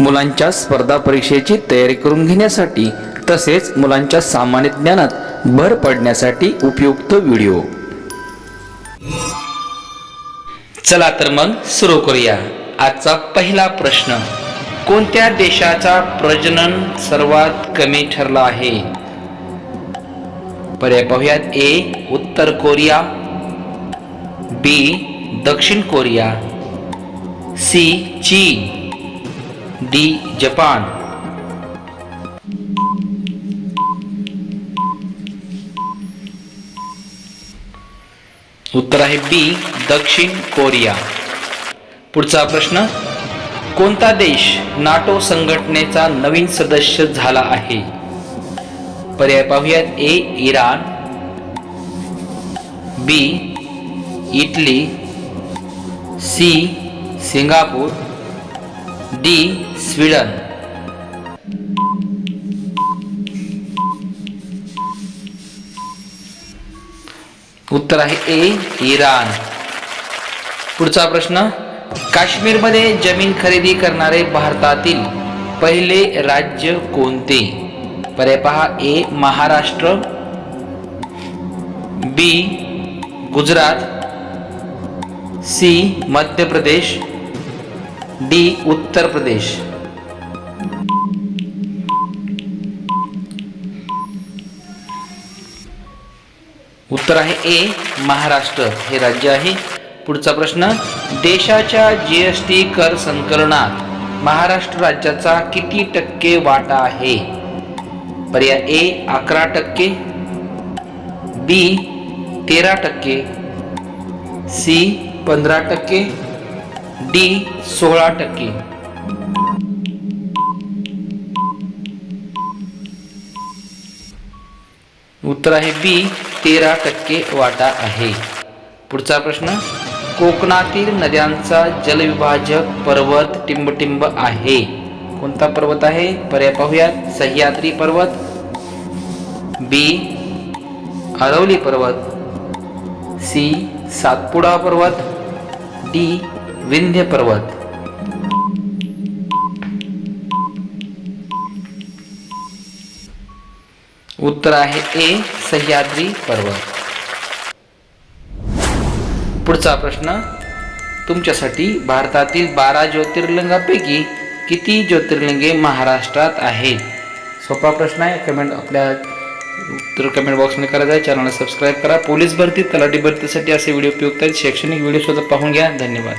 मुलांच्या स्पर्धा परीक्षेची तयारी करून घेण्यासाठी तसेच मुलांच्या सामान्य ज्ञानात भर पडण्यासाठी उपयुक्त व्हिडिओ. चला तर मग सुरू करूया. आजचा पहिला प्रश्न. कोणत्या देशाचा प्रजनन सर्वात कमी ठरला आहे? पर्याय पाहूयात. ए उत्तर कोरिया. बी दक्षिण कोरिया. सी चीन. D Japan. उत्तर आहे बी दक्षिण कोरिया. पुढचा प्रश्न कोणता देश नाटो संघटनेचा नवीन सदस्य झाला आहे? पर्याय पाहूयात A Iran B Italy C Singapore D Sweden. उत्तर आहे ए इराण. पुढचा प्रश्न काश्मीरमध्ये जमीन खरेदी करणारे भारतातील पहिले राज्य कोणते? पर्याय पहा A Maharashtra B Gujarat C Madhya Pradesh D Uttar Pradesh. उत्तर आहे ए महाराष्ट्र. हे राज्य आहे. पुढचा प्रश्न देशाच्या जी एस टी कर संकलनात महाराष्ट्र राज्याचा किती टक्के वाटा आहे? पर्याय ए अकरा टक्के. बी तेरा टक्के. सी पंधरा टक्के. डी सोळा टक्के. उत्तर आहे बी तेरा टक्के वाटा आहे. पुढचा प्रश्न कोकणातील नद्यांचा जलविभाजक पर्वत टिंबटिंब आहे. कोणता पर्वत आहे? पर्याय पाहूयात. सह्याद्री पर्वत बी अरवली पर्वत सी सातपुडा पर्वत डी विंध्य पर्वत. उत्तर आहे ए सह्याद्री पर्वत. पुढचा प्रश्न तुमच्यासाठी भारतातील बारा ज्योतिर्लिंगापैकी किती ज्योतिर्लिंगे महाराष्ट्रात आहेत? सोपा प्रश्न आहे कमेंट आपल्या उत्तर कमेंट बॉक्समध्ये करायचं आहे. चॅनलला सबस्क्राईब करा. पोलीस भरती तलाठी भरतीसाठी असे व्हिडिओ उपयुक्त आहेत. शैक्षणिक व्हिडिओ सुद्धा पाहून घ्या. धन्यवाद.